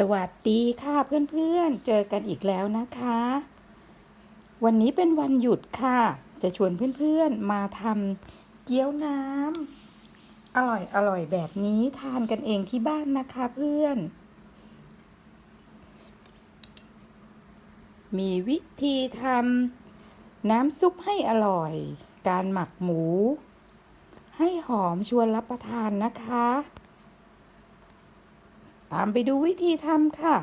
สวัสดีค่ะเพื่อนๆ เจอกันอีกแล้วนะคะ วันนี้เป็นวันหยุดค่ะ จะชวนเพื่อนๆมาทำเกี๊ยวน้ำอร่อยอร่อยแบบนี้ทานกันเองที่บ้านนะคะเพื่อน มีวิธีทำน้ำซุปให้อร่อย การหมักหมู ให้หอมชวนรับประทานนะคะ ตามไปดูวิธีทำค่ะ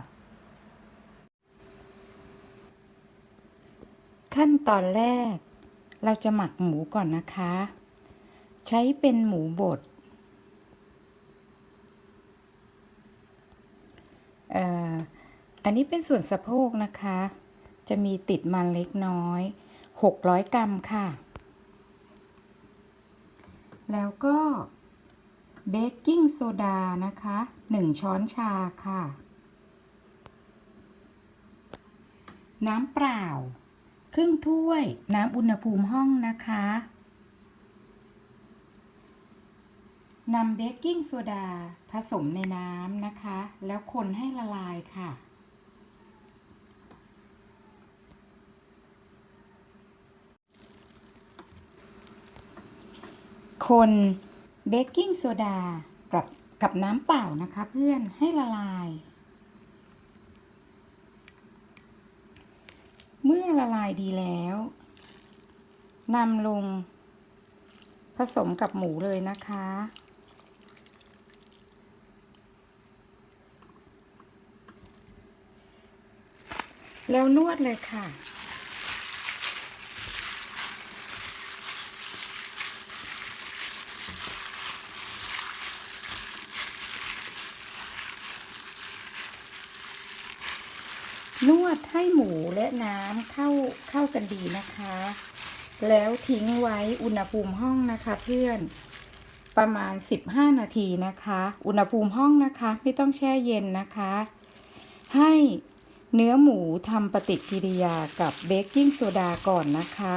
ขั้นตอนแรก เราจะหมักหมูก่อนนะคะ ใช้เป็นหมูบดอันนี้เป็นส่วนสะโพกนะคะ จะมีติดมันเล็กน้อย 600 กรัมค่ะ แล้วก็ เบกกิ้งโซดานะคะ 1 ช้อนชาค่ะ น้ำเปล่า ครึ่งถ้วยน้ำอุณหภูมิห้องนะคะนำเบกกิ้งโซดาผสมในน้ำนะคะ แล้วคนให้ละลายค่ะ คน เบกกิ้งโซดากับกับน้ำเปล่านะคะ เพื่อนให้ละลาย เมื่อละลายดีแล้วนำลง ผสมกับหมูเลยนะคะ แล้วนวดเลยค่ะ ให้หมูและน้ำเข้าเข้ากันดีนะคะ แล้วทิ้งไว้อุณหภูมิห้องนะคะเพื่อนประมาณ 15 นาทีนะคะ อุณหภูมิห้องนะคะไม่ต้องแช่เย็นนะคะ ให้เนื้อหมูทำปฏิกิริยากับเบกกิ้งโซดาก่อนนะคะ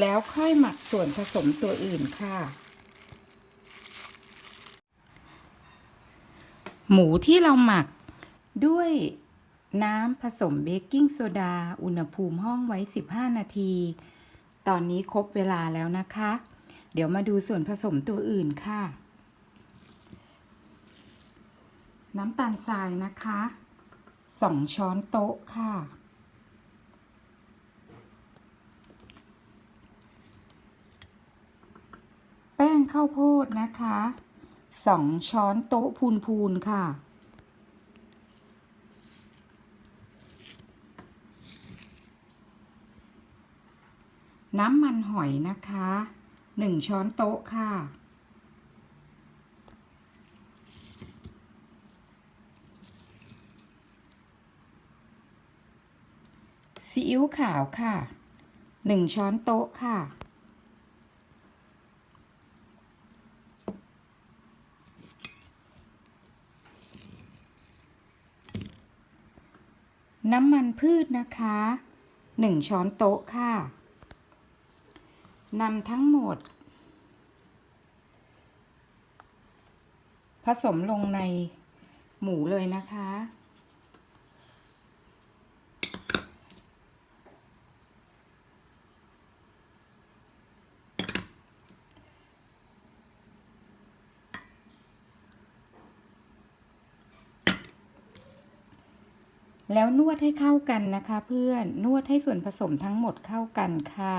แล้วค่อยหมักส่วนผสมตัวอื่นค่ะ หมูที่เราหมัก ด้วยน้ำผสมเบกกิ้งโซดา อุณหภูมิห้องไว้ 15 นาที ตอนนี้ครบเวลาแล้วนะคะ เดี๋ยวมาดูส่วนผสมตัวอื่นค่ะ น้ำตาลทรายนะคะ 2 ช้อนโต๊ะค่ะ แป้งข้าวโพดนะคะ 2 ช้อนโต๊ะพูนๆค่ะ น้ำมันหอยนะคะ 1 ช้อนโต๊ะค่ะ ซีอิ๊วขาวค่ะ 1 ช้อนโต๊ะค่ะ น้ำมันพืชนะคะ 1 ช้อนโต๊ะค่ะ นำทั้งหมด ผสมลงในหมูเลยนะคะ แล้วนวดให้เข้ากันนะคะ เพื่อน นวดให้ส่วนผสมทั้งหมดเข้ากันค่ะ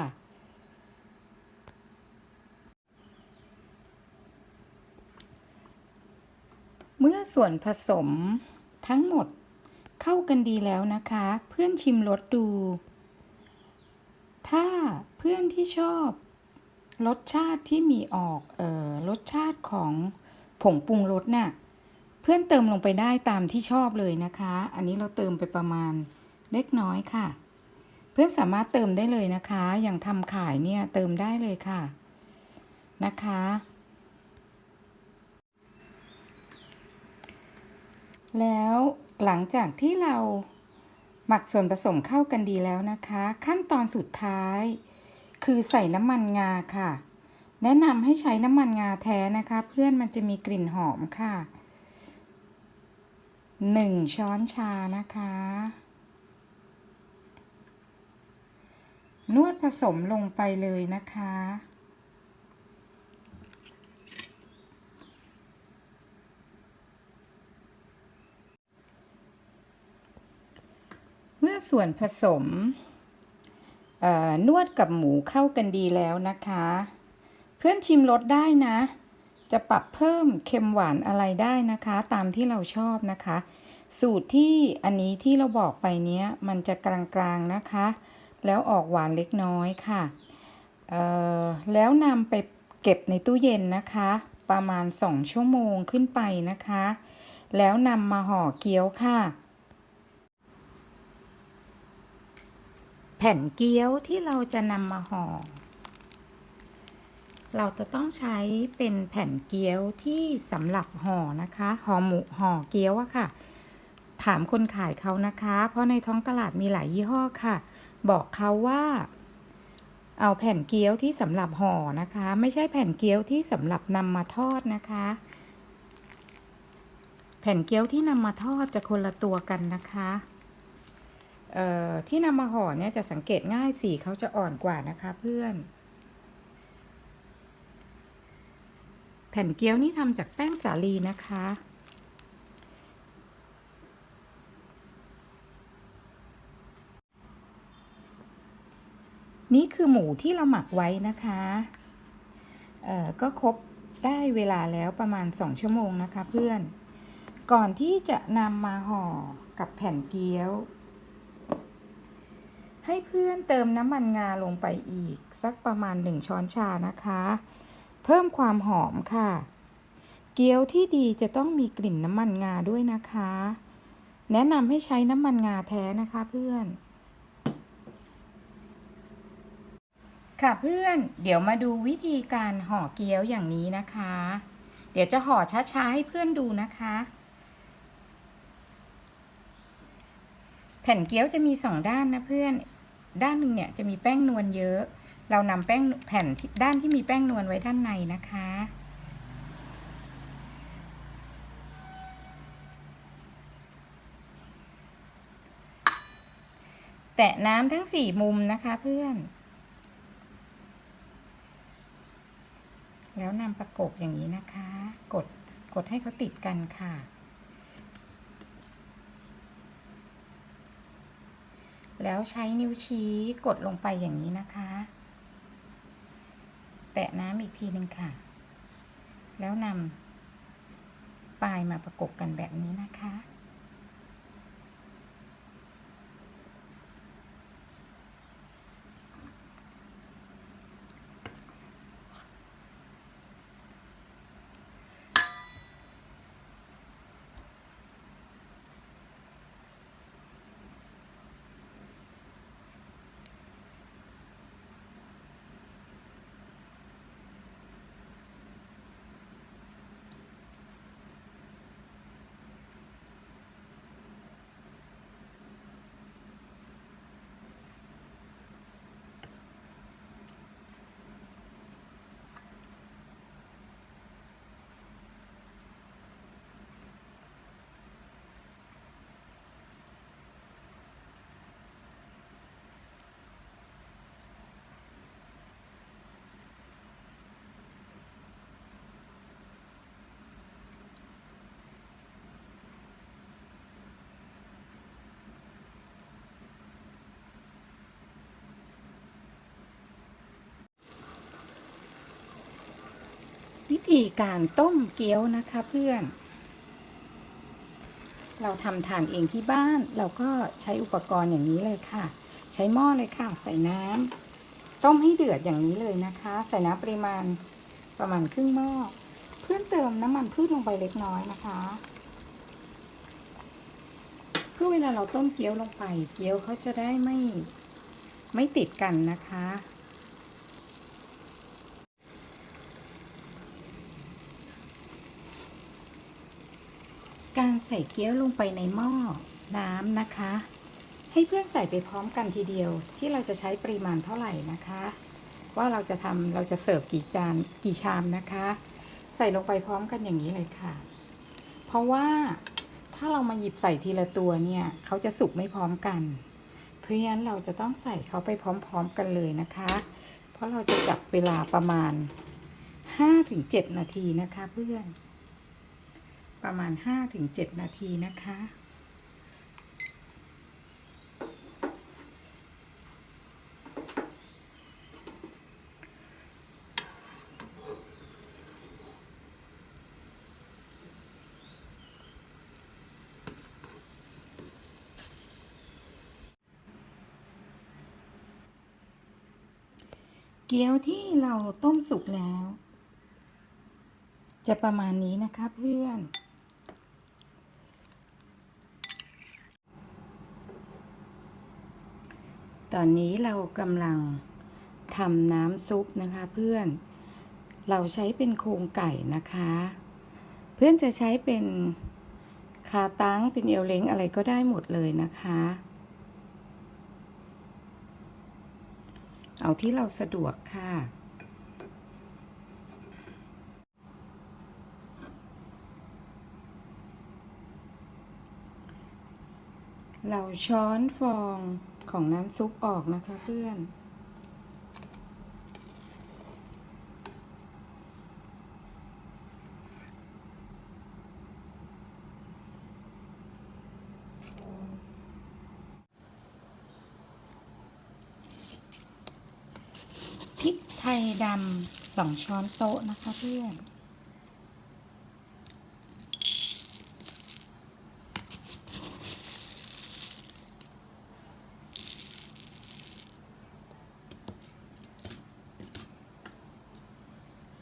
เมื่อ ส่วนผสมทั้งหมดเข้ากันดีแล้วนะคะ เพื่อนชิมรสดู ถ้าเพื่อนที่ชอบรสชาติที่มีออกเอ่อรสชาติของผงปรุงรสน่ะเพื่อนเติมลงไปได้ตามที่ชอบเลยนะคะ อันนี้เราเติมไปประมาณเล็กน้อยค่ะ เพื่อนสามารถเติมได้เลยนะคะ อย่างทำขายเนี่ยเติมได้เลยค่ะนะคะ แล้วหลังจากที่เราหมักส่วนผสมเข้ากันดีแล้วนะคะ ขั้นตอนสุดท้าย คือใส่น้ำมันงาค่ะ แนะนำให้ใช้น้ำมันงาแท้นะคะ เพื่อนมันจะมีกลิ่นหอมค่ะหนึ่งช้อนชานะคะ นวดผสมลงไปเลยนะคะ เมื่อส่วนผสมนวดกับหมูเข้ากันดีแล้วนะคะ เพื่อนชิมรสได้นะ จะปรับเพิ่มเค็มหวานอะไรได้นะคะ ตามที่เราชอบนะคะ สูตรที่อันนี้ที่เราบอกไปเนี้ยมันจะกลางๆนะคะ แล้วออกหวานเล็กน้อยค่ะแล้วนำไปเก็บในตู้เย็นนะคะ ประมาณ 2 ชั่วโมงขึ้นไปนะคะ แล้วนำมาห่อเกี๊ยวค่ะ แผ่นเกี๊ยวที่เราจะนำมาห่อ เราจะต้องใช้เป็นแผ่นเกี๊ยวที่สำหรับห่อนะคะห่อหมูห่อเกี๊ยวอะค่ะ ถามคนขายเขานะคะ เพราะในท้องตลาดมีหลายยี่ห้อค่ะ บอกเขาว่า เอาแผ่นเกี๊ยวที่สำหรับห่อนะคะ ไม่ใช่แผ่นเกี๊ยวที่สำหรับนำมาทอดนะคะ แผ่นเกี๊ยวที่นำมาทอดจะคนละตัวกันนะคะ ที่นำมาห่อเนี่ยจะสังเกตง่ายสีเขาจะอ่อนกว่านะคะเพื่อน แผ่นเกี๊ยวนี่ทำจากแป้งสาลีนะคะ นี่คือหมูที่เราหมักไว้นะคะก็ครบได้เวลาแล้วประมาณ 2 ชั่วโมงนะคะเพื่อน ก่อนที่จะนำมาห่อกับแผ่นเกี๊ยว ให้เพื่อนเติมน้ำมันงาลงไปอีก สักประมาณ 1 ช้อนชานะคะ เพิ่มความหอมค่ะ เกี๊ยวที่ดีจะต้องมีกลิ่นน้ำมันงาด้วยนะคะ แนะนำให้ใช้น้ำมันงาแท้นะคะเพื่อน ค่ะเพื่อนเดี๋ยวมาดูวิธีการห่อเกี๊ยวอย่างนี้นะคะ เดี๋ยวจะห่อช้าๆให้เพื่อนดูนะคะแผ่นเกี๊ยวจะมีสองด้านนะเพื่อน ด้านหนึ่งเนี่ยจะมีแป้งนวลเยอะ เรานำแป้งแผ่นด้านที่มีแป้งนวลไว้ด้านในนะคะ แตะน้ำทั้งสี่มุมนะคะเพื่อน แล้วนำประกบอย่างนี้นะคะ กดกดให้เขาติดกันค่ะ แล้วใช้นิ้วชี้กดลงไปอย่างนี้นะคะ แตะน้ำอีกทีหนึ่งค่ะ แล้วนำปลายมาประกบกันแบบนี้นะคะ ธีการต้มเกี๊ยวนะคะเพื่อน เราทำทานเองที่บ้าน เราก็ใช้อุปกรณ์อย่างนี้เลยค่ะ ใช้หม้อเลยค่ะ ใส่น้ำต้มให้เดือดอย่างนี้เลยนะคะ ใส่น้ำปริมาณประมาณครึ่งหม้อ เพื่อนเติมน้ำมันพืชลงไปเล็กน้อยนะคะเพื่อเวลาเราต้มเกี๊ยวลงไป เกี๊ยวเขาจะได้ไม่ไม่ติดกันนะคะ การใส่เกี๊ยวลงไปในหม้อน้ำนะคะ ให้เพื่อนใส่ไปพร้อมกันทีเดียวที่เราจะใช้ปริมาณเท่าไหร่นะคะ ว่าเราจะทำเราจะเสิร์ฟกี่จานกี่ชามนะคะ ใส่ลงไปพร้อมกันอย่างนี้เลยค่ะ เพราะว่าถ้าเรามาหยิบใส่ทีละตัวเนี่ยเขาจะสุกไม่พร้อมกัน เพราะฉะนั้นเราจะต้องใส่เขาไปพร้อม ๆ กันเลยนะคะ เพราะเราจะจับเวลาประมาณ5-7นาทีนะคะเพื่อน ประมาณ 5-7 นาทีนะคะ เกี๊ยวที่เราต้มสุกแล้ว จะประมาณนี้นะคะเพื่อน ตอนนี้เรากำลังทำน้ำซุปนะคะเพื่อน เราใช้เป็นโครงไก่นะคะ เพื่อนจะใช้เป็นคาตั้งเป็นเอลเล้งอะไรก็ได้หมดเลยนะคะ เอาที่เราสะดวกค่ะ เราช้อนฟอง ของน้ำซุปออกนะคะเพื่อน พริกไทยดำสองช้อนโต๊ะนะคะเพื่อน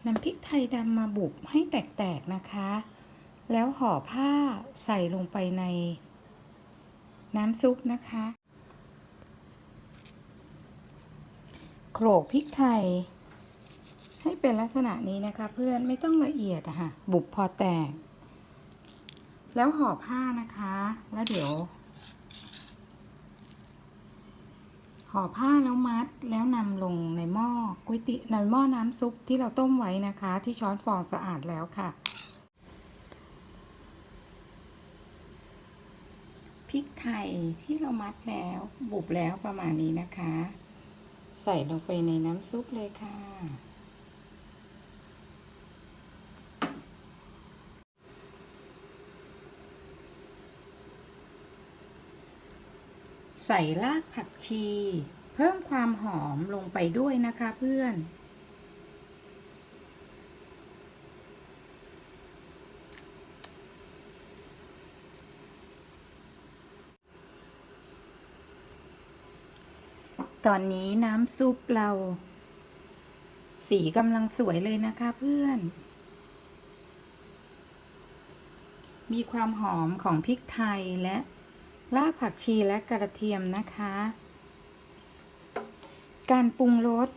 น้ำพริกไทย ดำมาบุบให้แตกๆนะคะ แล้วห่อผ้าใส่ลงไปใน น้ำซุปนะคะ โขลกพริกไทย ให้เป็นลักษณะนี้นะคะเพื่อนไม่ต้องละเอียดอะค่ะ บุบพอแตก แล้วห่อผ้านะคะ แล้วเดี๋ยว ห่อผ้าแล้วมัดแล้วนำลงในหม้อก๋วยเตี๋ยวในหม้อน้ำซุปที่เราต้มไว้นะคะ ที่ช้อนฟองสะอาดแล้วค่ะพริกไทยที่เรามัดแล้วบุบแล้วประมาณนี้นะคะ ใส่ลงไปในน้ำซุปเลยค่ะ ใส่รากผักชี เพิ่มความหอมลงไปด้วยนะคะเพื่อน ตอนนี้น้ำซุปเรา สีกำลังสวยเลยนะคะเพื่อน มีความหอมของพริกไทยและ รากผักชีและกระเทียมนะคะ การปรุงรส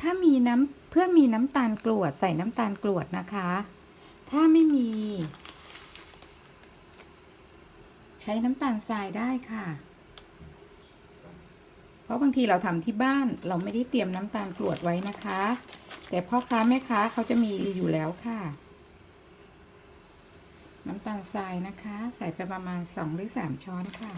ถ้ามีน้ำเพื่อมีน้ำตาลกรวดใส่น้ำตาลกรวดนะคะ ถ้าไม่มี ใช้น้ำตาลทรายได้ค่ะ เพราะบางทีเราทำที่บ้านเราไม่ได้เตรียมน้ำตาลกรวดไว้นะคะ แต่พ่อค้าแม่ค้าเขาจะมีอยู่แล้วค่ะ น้ำตาลทรายนะคะ ใส่ไปประมาณสองหรือสามช้อนค่ะ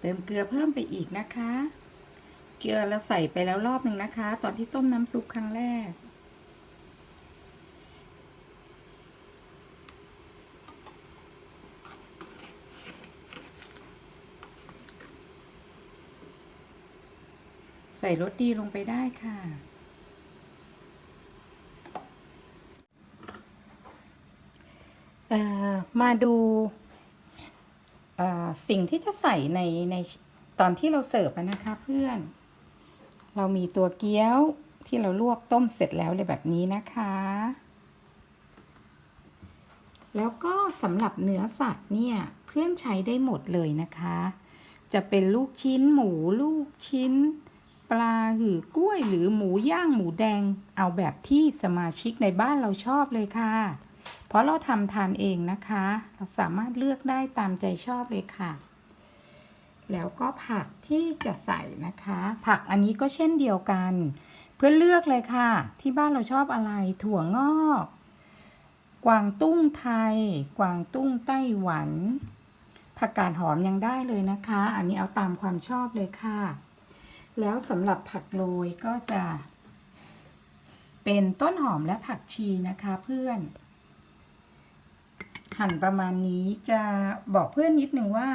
เติมเกลือเพิ่มไปอีกนะคะ เกลือเราใส่ไปแล้วรอบหนึ่งนะคะ ตอนที่ต้มน้ำซุปครั้งแรก ใส่รสดีลงไปได้ค่ะ มาดูสิ่งที่จะใส่ในในตอนที่เราเสิร์ฟนะคะเพื่อน เรามีตัวเกี๊ยวที่เราลวกต้มเสร็จแล้วเลยแบบนี้นะคะ แล้วก็สำหรับเนื้อสัตว์เนี่ยเพื่อนใช้ได้หมดเลยนะคะ จะเป็นลูกชิ้นหมูลูกชิ้น ปลาหรือกล้วยหรือหมูย่างหมูแดง เอาแบบที่สมาชิกในบ้านเราชอบเลยค่ะ เพราะเราทำทานเองนะคะ เราสามารถเลือกได้ตามใจชอบเลยค่ะ แล้วก็ผักที่จะใส่นะคะ ผักอันนี้ก็เช่นเดียวกัน เพื่อเลือกเลยค่ะ ที่บ้านเราชอบอะไรถั่วงอก กวางตุ้งไทย กวางตุ้งไต้หวันผักกาดหอมยังได้เลยนะคะ อันนี้เอาตามความชอบเลยค่ะ แล้วสำหรับผักโรยก็จะ เป็นต้นหอมและผักชีนะคะเพื่อน หั่นประมาณนี้จะบอกเพื่อนนิดนึงว่า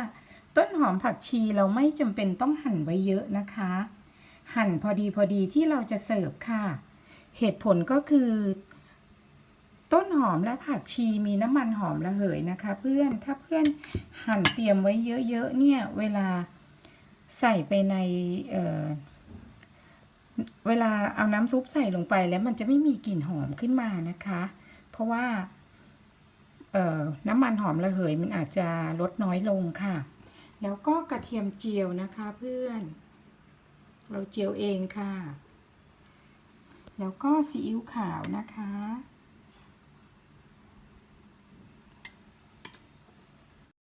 ต้นหอมผักชีเราไม่จำเป็นต้องหั่นไว้เยอะนะคะ หั่นพอดีพอดีที่เราจะเสิร์ฟค่ะ เหตุผลก็คือ ต้นหอมและผักชีมีน้ำมันหอมระเหยนะคะ เพื่อนถ้าเพื่อนหั่นเตรียมไว้เยอะๆเนี่ยเวลา ใส่ไปในเเวลาเอาน้ำซุปใส่ลงไปแล้วมันจะไม่มีกลิ่นหอมขึ้นมานะคะ เพราะว่าน้ำมันหอมระเหยมันอาจจะลดน้อยลงค่ะ แล้วก็กระเทียมเจียวนะคะเพื่อน เราเจียวเองค่ะ แล้วก็ซีอิ๊วขาวนะคะ